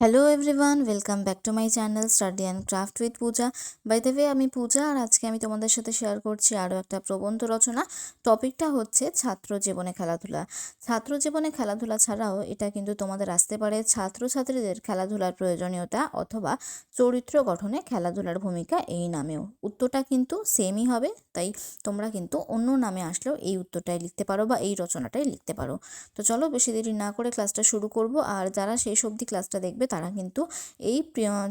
Hello everyone welcome back to my channel study and craft with Puja by the way আমি পূজা আর আজকে আমি তোমাদের সাথে শেয়ার করছি আরও একটা প্রবন্ধ রচনা। টপিকটা হচ্ছে ছাত্র জীবনে খেলাধুলা। ছাত্র জীবনে খেলাধুলা ছাড়াও এটা কিন্তু তোমাদের আসতে পারে ছাত্রছাত্রীদের খেলাধুলার প্রয়োজনীয়তা অথবা চরিত্র গঠনে খেলাধুলার ভূমিকা এই নামেও। উত্তরটা কিন্তু সেমই হবে, তাই তোমরা কিন্তু অন্য নামে আসলেও এই উত্তরটাই লিখতে পারো বা এই রচনাটাই লিখতে পারো। তো চলো বেশি দেরি না করে ক্লাসটা শুরু করব, আর যারা শেষ অবধি ক্লাসটা দেখবে তারা কিন্তু এই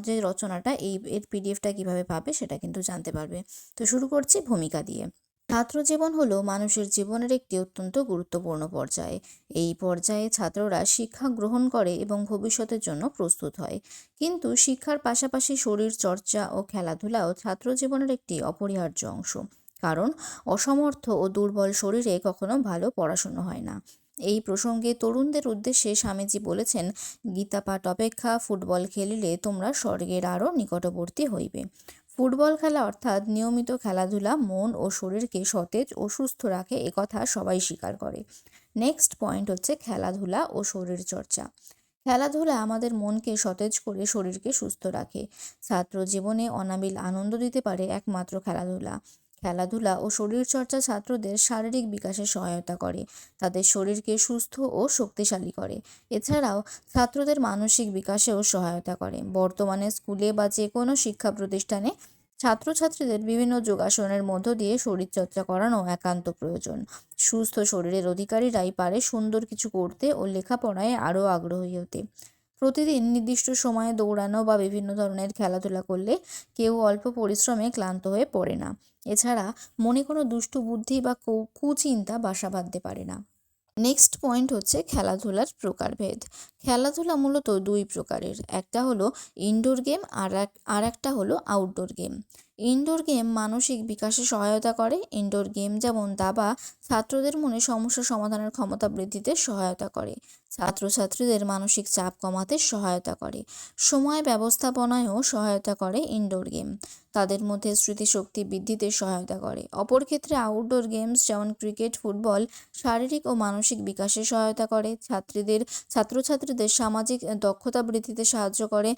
যে রচনাটা, এই এর পিডিএফটা কীভাবে পাবে সেটা কিন্তু জানতে পারবে। তো শুরু করছি ভূমিকা দিয়ে। ছাত্র জীবন হলো মানুষের জীবনের একটি অত্যন্ত গুরুত্বপূর্ণ পর্যায়। এই পর্যায়ে ছাত্ররা শিক্ষা গ্রহণ করে এবং ভবিষ্যতের জন্য প্রস্তুত হয়। কিন্তু শিক্ষার পাশাপাশি শরীর চর্চা ও খেলাধুলাও ছাত্র জীবনের একটি অপরিহার্য অংশ। কারণ অসমর্থ ও দুর্বল শরীরে কখনো ভালো পড়াশুনো হয় না। এই প্রসঙ্গে তরুণদের উদ্দেশ্যে স্বামীজি বলেছেন গীতা পাঠ অপেক্ষা, ফুটবল খেলিলে তোমরা স্বর্গের আরও নিকটবর্তী হইবে। ফুটবল খেলা অর্থাৎ নিয়মিত খেলাধুলা মন ও শরীরকে সতেজ ও সুস্থ রাখে একথা সবাই স্বীকার করে। নেক্সট পয়েন্ট হচ্ছে খেলাধুলা ও শরীর চর্চা খেলাধুলা আমাদের মনকে সতেজ করে শরীরকে সুস্থ রাখে। ছাত্র জীবনে অনাবিল আনন্দ দিতে পারে একমাত্র খেলাধুলা। খেলাধুলা ও শরীরচর্চা ছাত্রদের শারীরিক বিকাশে সহায়তা করে, তাদের শরীরকে সুস্থ ও শক্তিশালী করে। এছাড়াও ছাত্রদের মানসিক বিকাশেও সহায়তা করে। বর্তমানে স্কুলে বা যে কোনো শিক্ষা প্রতিষ্ঠানে ছাত্রছাত্রীদের বিভিন্ন যোগাসনের মধ্য দিয়ে শরীরচর্চা করানো একান্ত প্রয়োজন। সুস্থ শরীরের অধিকারীরাই পারে সুন্দর কিছু করতে ও লেখাপড়ায় আরও আগ্রহী হতে। প্রতিদিন নির্দিষ্ট সময়ে দৌড়ানো বা বিভিন্ন ধরনের খেলাধুলা করলে কেউ অল্প পরিশ্রমে ক্লান্ত হয়ে পড়ে না। এছাড়া মনে কোনো দুষ্টু বুদ্ধি বা কুচিন্তা বাসা বাঁধতে পারে না। নেক্সট পয়েন্ট হচ্ছে খেলাধুলার প্রকারভেদ। খেলাধুলা মূলত দুই প্রকারের। একটা হলো ইনডোর গেম আর এক, আর একটা হলো আউটডোর গেম ইনডোর গেম মানসিক বিকাশে সহায়তা করে। ইনডোর গেম যেমন দাবা, ছাত্রদের মনে সমস্যা সমাধানের ক্ষমতা বৃদ্ধিতে সহায়তা করে। ছাত্রছাত্রীদের মানসিক চাপ কমাতে সহায়তা করে। সময় ব্যবস্থাপনায়ও সহায়তা করে ইনডোর গেম তাদের মধ্যে স্মৃতিশক্তি বৃদ্ধিতে সহায়তা করে। অপর ক্ষেত্রে আউটডোর গেমস যেমন ক্রিকেট ফুটবল শারীরিক ও মানসিক বিকাশে সহায়তা করে। ছাত্রীদের, ছাত্রছাত্রীদের সামাজিক দক্ষতা বৃদ্ধিতে সাহায্য করে।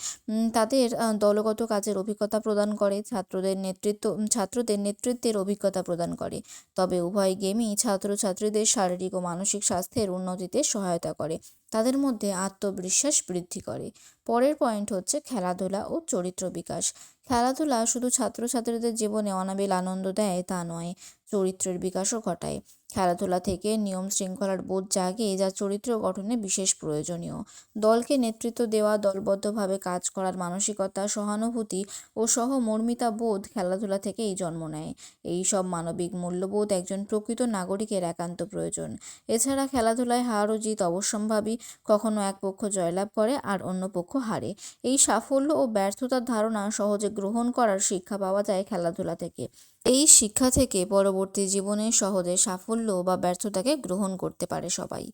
তাদের দলগত কাজের অভিজ্ঞতা প্রদান করে। ছাত্রদের নেতৃত্ব, ছাত্রদের নেতৃত্বের অভিজ্ঞতা প্রদান করে। তবে উভয় গেমই ছাত্রছাত্রীদের শারীরিক ও মানসিক স্বাস্থ্যের উন্নতিতে সহায়তা করে। তাদের মধ্যে আত্মবিশ্বাস বৃদ্ধি করে। পরের পয়েন্ট হচ্ছে খেলাধুলা ও চরিত্র বিকাশ। খেলাধুলা শুধু ছাত্রছাত্রীদের জীবনে অনাবিল আনন্দ দেয় তা নয়, চরিত্রের বিকাশও ঘটায়। খেলাধুলা থেকে নিয়ম শৃঙ্খলার বোধ জাগে, যা চরিত্র গঠনে বিশেষ প্রয়োজনীয়। দলকে নেতৃত্ব দেওয়া, দলবদ্ধভাবে কাজ করার মানসিকতা, সহানুভূতি ও সহমর্মিতা বোধ খেলাধুলা থেকেই জন্ম নেয়। এই সব মানবিক মূল্যবোধ একজন প্রকৃত নাগরিকের একান্ত প্রয়োজন। এছাড়া খেলাধুলায় হার ও জিত অবশ্যম্ভাবী, কখনো এক পক্ষ জয়লাভ করে আর অন্য পক্ষ হারে। এই সাফল্য ও ব্যর্থতার ধারণা সহজে গ্রহণ করার শিক্ষা পাওয়া যায় খেলাধুলা থেকে। এই শিক্ষা থেকে পরবর্তী জীবনে সহজে সাফল্য বা ব্যর্থতাকে গ্রহণ করতে পারে সবাই।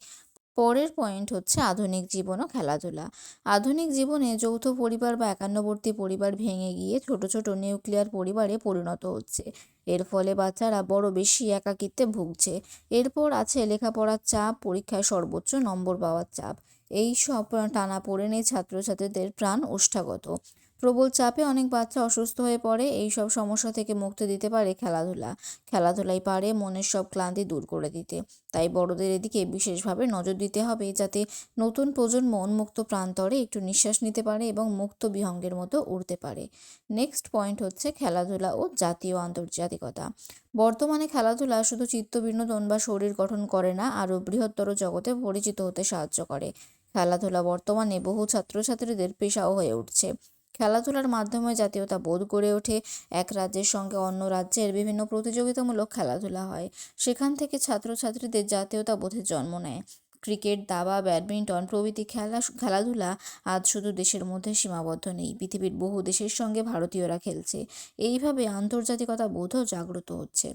পরের পয়েন্ট হচ্ছে আধুনিক জীবন ও খেলাধুলা। আধুনিক জীবনে যৌথ পরিবার বা একান্নবর্তী পরিবার ভেঙে গিয়ে ছোট ছোট নিউক্লিয়ার পরিবারে পরিণত হচ্ছে। এর ফলে বাচ্চারা বড় বেশি একাকিত্বে ভুগছে। এরপর আছে লেখাপড়ার চাপ, পরীক্ষায় সর্বোচ্চ নম্বর পাওয়ার চাপ। এই সব টানা পড়েনে ছাত্রছাত্রীদের প্রাণ ওষ্ঠাগত। প্রবল চাপে অনেক বাচ্চা অসুস্থ হয়ে পড়ে। এই সব সমস্যা থেকে মুক্তি দিতে পারে খেলাধুলা। খেলাধুলাই পারে মনের সব ক্লান্তি দূর করে দিতে। তাই বড়দের এদিকে বিশেষভাবে নজর দিতে হবে যাতে নতুন প্রজন্ম উন্মুক্ত প্রান্তরে একটু নিঃশ্বাস নিতে পারে এবং মুক্ত বিহঙ্গের মতো উড়তে পারে। নেক্সট পয়েন্ট হচ্ছে খেলাধুলা ও জাতীয় আন্তর্জাতিকতা। বর্তমানে খেলাধুলা শুধু চিত্ত বিনোদন বা শরীর গঠন করে না, আরও বৃহত্তর জগতে পরিচিত হতে সাহায্য করে। খেলাধুলা বর্তমানে বহু ছাত্রছাত্রীদের পেশাও হয়ে উঠছে। খেলাধুলার মাধ্যমে জাতীয়তা বোধ গড়ে ওঠে। এক রাজ্যের সঙ্গে অন্য রাজ্যের বিভিন্ন প্রতিযোগিতামূলক খেলাধুলা হয়। সেখান থেকে ছাত্রছাত্রীদের জাতীয়তা বোধের জন্ম নেয়। ক্রিকেট, দাবা, ব্যাডমিন্টন প্রভৃতি খেলা, খেলাধুলা আজ শুধু দেশের মধ্যে সীমাবদ্ধ নেই, পৃথিবীর বহু দেশের সঙ্গে ভারতীয়রা খেলছে। এইভাবে আন্তর্জাতিকতা বোধও জাগ্রত হচ্ছে।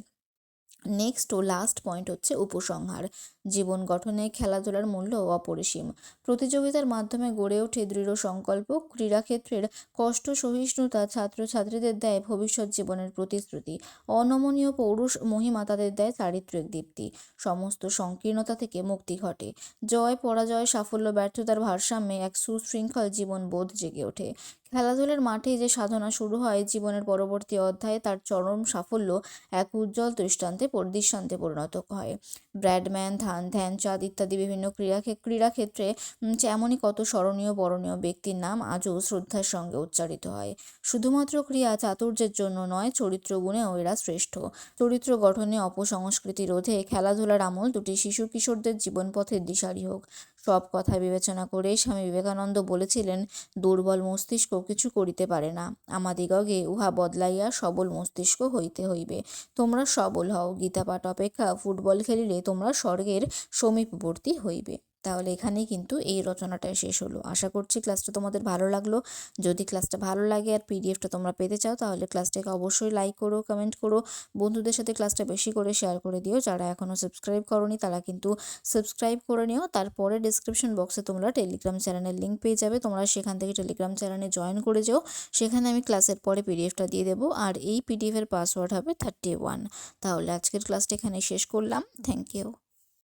নেক্সট ও লাস্ট পয়েন্ট হচ্ছে উপসংহার। জীবন গঠনে খেলাধুলার মূল্য অপরিসীম। প্রতিযোগিতার মাধ্যমে গড়ে ওঠে দৃঢ় সংকল্প। ক্রীড়াক্ষেত্রের কষ্ট, সহিষ্ণুতা ছাত্রছাত্রীদের দেয় ভবিষ্যৎ জীবনের প্রতিশ্রুতি। অনমনীয় পৌরুষ মহিমা তাদের দেয় চারিত্রিক দীপ্তি। সমস্ত সংকীর্ণতা থেকে মুক্তি ঘটে। জয়, পরাজয়, সাফল্য, ব্যর্থতার ভারসাম্যে এক সুশৃঙ্খল জীবন বোধ জেগে ওঠে। খেলাধুলার মাঠে যে সাধনা শুরু হয় জীবনের পরবর্তী অধ্যায়ে, তার চরম সাফল্য এক উজ্জ্বল দৃষ্টান্তে দৃষ্টান্তে পরিণত হয়। ব্র্যাডম্যান, ধান ধ্যানচাঁদ ইত্যাদি বিভিন্ন ক্রীড়া ক্রীড়াক্ষেত্রে এমনই কত স্মরণীয়, বরণীয় ব্যক্তির নাম আজও শ্রদ্ধার সঙ্গে উচ্চারিত হয়। শুধুমাত্র ক্রিয়া চাতুর্যের জন্য নয়, চরিত্র গুণেও এরা শ্রেষ্ঠ। চরিত্র গঠনে অপসংস্কৃতি রোধে খেলাধুলার আমল দুটি শিশু কিশোরদের জীবনপথের দিশারি হোক। সব কথা বিবেচনা করে স্বামী বিবেকানন্দ বলেছিলেন, দুর্বল মস্তিষ্ক কিছু করিতে পারে না। আমাদিগকে উহা বদলাইয়া সবল মস্তিষ্ক হইতে হইবে। তোমরা সবল হও। গীতাপাঠ অপেক্ষা ফুটবল খেলিলে তোমরা স্বর্গের সমীপবর্তী হইবে। তাহলে এখানেই কিন্তু এই রচনাটা শেষ হলো। আশা করছি ক্লাসটা তোমাদের ভালো লাগল। যদি ক্লাসটা ভালো লাগে আর পিডিএফটা তোমরা পেতে চাও, তাহলে ক্লাসটাকে অবশ্যই লাইক করো কমেন্ট করো। বন্ধুদের সাথে ক্লাসটা বেশি করে শেয়ার করে দিও। যারা এখনও সাবস্ক্রাইব করনি, তারা কিন্তু সাবস্ক্রাইব করে নিও। তারপরে ডিসক্রিপশন বক্সে তোমরা টেলিগ্রাম চ্যানেলের লিঙ্ক পেয়ে যাবে। তোমরা সেখান থেকে টেলিগ্রাম চ্যানেলে জয়েন করে যেও। সেখানে আমি ক্লাসের পরে পিডিএফটা দিয়ে দেবো। আর এই পিডিএফের পাসওয়ার্ড হবে থার্টি ওয়ান তাহলে আজকের ক্লাসটা এখানে শেষ করলাম। Thank you